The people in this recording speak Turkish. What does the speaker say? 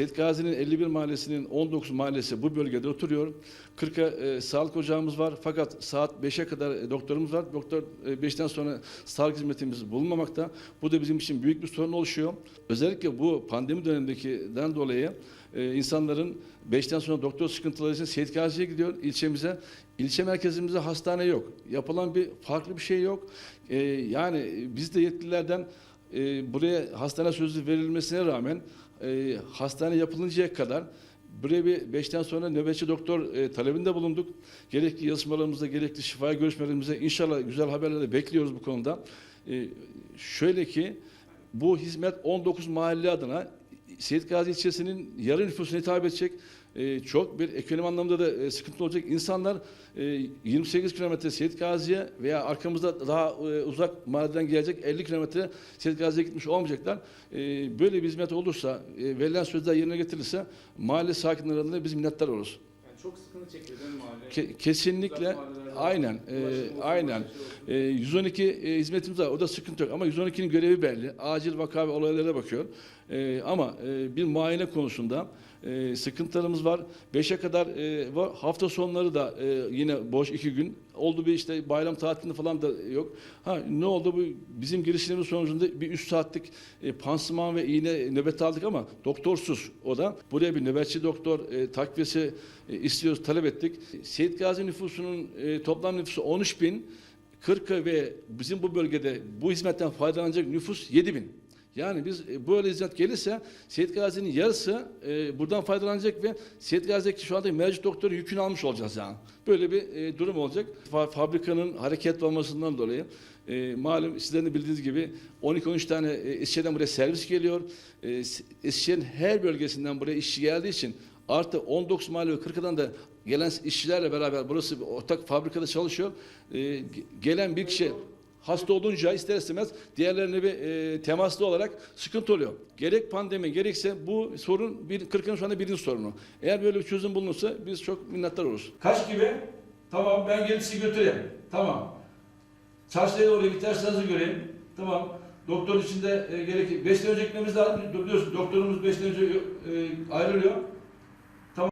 Seyit Gazi'nin 51 mahallesinin 19 mahallesi bu bölgede oturuyor. 40'a e, sağlık ocağımız var fakat saat 5'e kadar e, doktorumuz var. Doktor e, 5'ten sonra sağlık hizmetimiz bulunmamakta. Bu da bizim için büyük bir sorun oluşuyor. Özellikle bu pandemi dönemindekinden dolayı e, insanların 5'ten sonra doktor sıkıntıları için Seyit Gazi'ye gidiyor ilçemize. İlçe merkezimizde hastane yok. Yapılan bir farklı bir şey yok. E, yani biz de yetkililerden e, buraya hastane sözü verilmesine rağmen e, hastane yapılıncaya kadar buraya bir beşten sonra nöbetçi doktor e, talebinde bulunduk. Gerekli yazışmalarımızda, gerekli şifa görüşmelerimizde inşallah güzel haberleri bekliyoruz bu konuda. E, şöyle ki bu hizmet 19 mahalle adına Seyit Gazi ilçesinin yarı nüfusuna hitap edecek e, çok bir ekonomi anlamda da e, sıkıntı olacak. İnsanlar e, 28 kilometre Seyit Gazi'ye veya arkamızda daha e, uzak mahalleden gelecek 50 kilometre Seyit Gazi'ye gitmiş olmayacaklar. E, böyle bir hizmet olursa, e, verilen sözler yerine getirilirse mahalle sakinleri adına biz minnettar oluruz. Çok sıkıntı çekiyor değil mi mahalle? Ke- kesinlikle. Aynen e, aynen. şey e, 112 e, hizmetimiz var. O da sıkıntı yok. Ama 112'nin görevi belli. Acil vaka ve olaylara bakıyor. E, ama e, bir muayene konusunda e, sıkıntılarımız var. 5'e kadar e, var. hafta sonları da e, yine boş iki gün. Oldu bir işte bayram tatilinde falan da yok. Ha ne oldu? Bu bizim girişimimiz sonucunda bir 3 saatlik e, pansuman ve iğne nöbet aldık ama doktorsuz o da. Buraya bir nöbetçi doktor e, takviyesi e, istiyoruz, talep ettik. Seyit Gazi nüfusunun e, toplam nüfusu 13 bin. 40 ve bizim bu bölgede bu hizmetten faydalanacak nüfus 7 bin. Yani biz e, böyle hizmet gelirse Seyit Gazi'nin yarısı e, buradan faydalanacak ve Seyit Gazi'deki şu anda mevcut doktoru yükünü almış olacağız yani. Böyle bir e, durum olacak. Fa- fabrikanın hareketli olmasından dolayı e, malum sizlerin de bildiğiniz gibi 12-13 tane e, Eskişehir'den buraya servis geliyor. E, Eskişehir'in her bölgesinden buraya işçi geldiği için artı 19 mahalle ve 40'dan da gelen işçilerle beraber burası bir ortak fabrikada çalışıyor. E, ge- gelen bir kişi hasta olunca ister istemez diğerlerine bir e, temaslı olarak sıkıntı oluyor. Gerek pandemi gerekse bu sorun bir 40'ın şu anda birinci sorunu. Eğer böyle bir çözüm bulunursa biz çok minnettar oluruz. Kaç gibi? Tamam ben gelip sizi götüreyim. Tamam. Çarşıya doğru ihtiyaçlarınızı göreyim. Tamam. Doktor için de e, gerek 5 önce gitmemiz lazım. Biliyorsun doktorumuz 5 önce e, ayrılıyor.